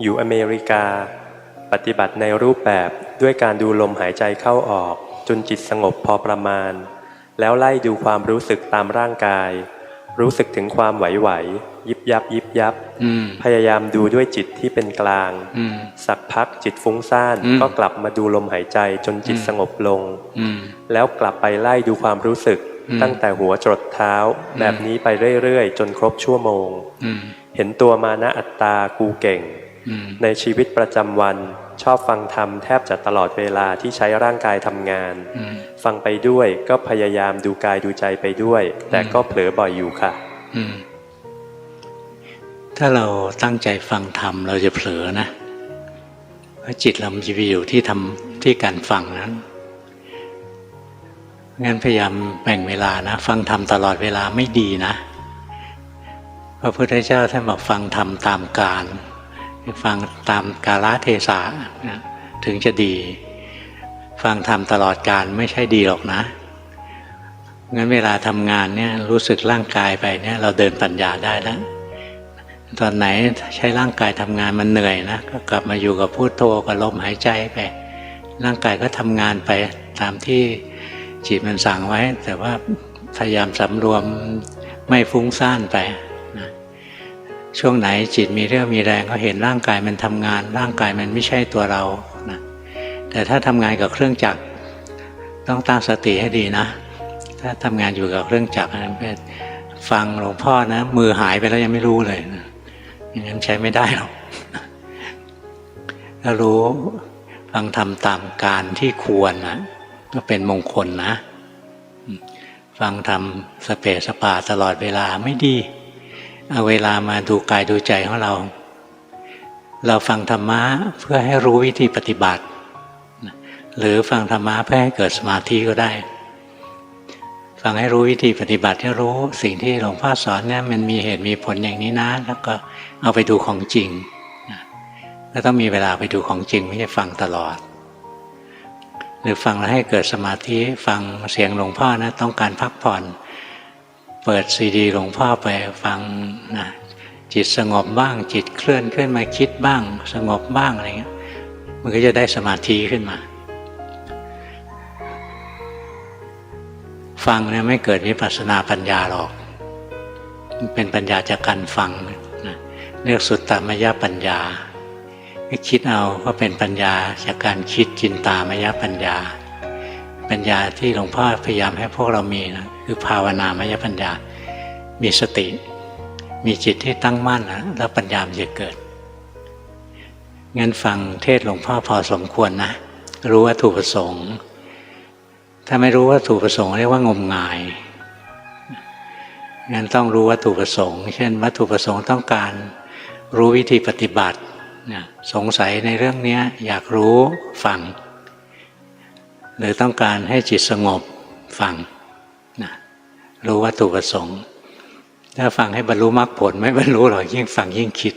อยู่อเมริกา ปฏิบัติในรูปแบบด้วยการดูลมหายใจเข้าออก จนจิตสงบพอประมาณ แล้วไล่ดูความรู้สึกตามร่างกาย รู้สึกถึงความไหวๆยิบยับยิบยับอืมพยายามดูด้วยจิตที่เป็นกลางอืมสักพักจิตฟุ้งซ่านอืมก็กลับมาดูลมหายใจจนจิตอืมสงบลงอืมแล้วกลับไปไล่ดูความรู้สึกอืมตั้งแต่หัวจรดเท้าอืมแบบนี้ไปเรื่อยๆ จนครบชั่วโมงอืมเห็นตัวมานะอัตตากูเก่งอืม ในชีวิตประจำวันชอบฟังธรรมแทบจะตลอดเวลาที่ใช้ร่างกายทำงานอืมฟังไปด้วยก็พยายามดูกายดูใจไปด้วย แต่ก็เผลอบ่อยอยู่ค่ะอืมถ้าเราตั้งใจฟังธรรมเราจะเผลอนะเพราะจิตเรามันจะไปอยู่ที่ทำที่การฟังนั้นงั้นพยายามแบ่งเวลานะฟังธรรมตลอดเวลาไม่ดีนะพระพุทธเจ้าท่านบอกฟังธรรมตามกาล ฟังตามกาลเทศะนะถึงจะดี ฟังธรรมตลอดการไม่ใช่ดีหรอกนะงั้นเวลาทำงานเนี่ยรู้สึกร่างกายไปเนี่ยเราเดินปัญญาได้แล้วตอนไหนใช้ร่างกายทำงานมันเหนื่อยนะก็กลับมาอยู่กับพุโทโธกับลมหายใจไป ร่างกายก็ทำงานไปตามที่จิตมันสั่งไว้ แต่ว่าพยายามสำรวมไม่ฟุ้งซ่านไป ช่วงไหนจิตมีเรี่ยวมีแรงก็เห็นร่างกายมันทำงาน ร่างกายมันไม่ใช่ตัวเรานะแต่ถ้าทำงานกับเครื่องจักรต้องตั้งสติให้ดีนะ ถ้าทำงานอยู่กับเครื่องจักรนะฟังหลวงพ่อนะ มือหายไปแล้วยังไม่รู้เลยนะอย่างนั้นใช้ไม่ได้หรอกถ้ารู้ฟังทำตามการที่ควรนะก็เป็นมงคลนะ ฟังทำสเปสปาตลอดเวลาไม่ดี เอาเวลามาดูกายดูใจของเรา เราฟังธรรมะเพื่อให้รู้วิธีปฏิบัติ หรือฟังธรรมะเพื่อให้เกิดสมาธิก็ได้ ฟังให้รู้วิธีปฏิบัติให้รู้สิ่งที่หลวงพ่อสอนเนี่ยมันมีเหตุมีผลอย่างนี้นะ แล้วก็เอาไปดูของจริงนะแล้วต้องมีเวลาไปดูของจริงไม่ใช่ฟังตลอด หรือฟังแล้วให้เกิดสมาธิฟังเสียงหลวงพ่อนะต้องการพักผ่อน เปิดซีดีหลวงพ่อไปฟังนะจิตสงบบ้าง จิตเคลื่อนขึ้นมาคิดบ้าง สงบบ้างอะไรเงี้ยมันก็จะได้สมาธิขึ้นมา ฟังเนี่ยไม่เกิดวิปัสสนาปัญญาหรอก มันเป็นปัญญาจากการฟังนะเรียกสุตตมยปัญญาให้คิดเอาก็เป็นปัญญาจากการคิดจินตามยปัญญา ปัญญาที่หลวงพ่อพยายามให้พวกเรามีนะคือภาวนามยปัญญา มีสติ มีจิตที่ตั้งมั่นนะแล้วปัญญามจะเกิดงั้นฟังเทศหลวงพ่อพอสมควรนะ รู้วัตถุประสงค์ ถ้าไม่รู้วัตถุประสงค์เรียกว่างมงายงั้นต้องรู้วัตถุประสงค์ เช่น วัตถุประสงค์ต้องการรู้วิธีปฏิบัติสงสัยในเรื่องนี้อยากรู้ฟัง หรือต้องการให้จิตสงบฟังนะรู้วัตถุประสงค์ ถ้าฟังให้บรรลุมรรคผลไม่บรรลุหรอกยิ่งฟังยิ่งคิด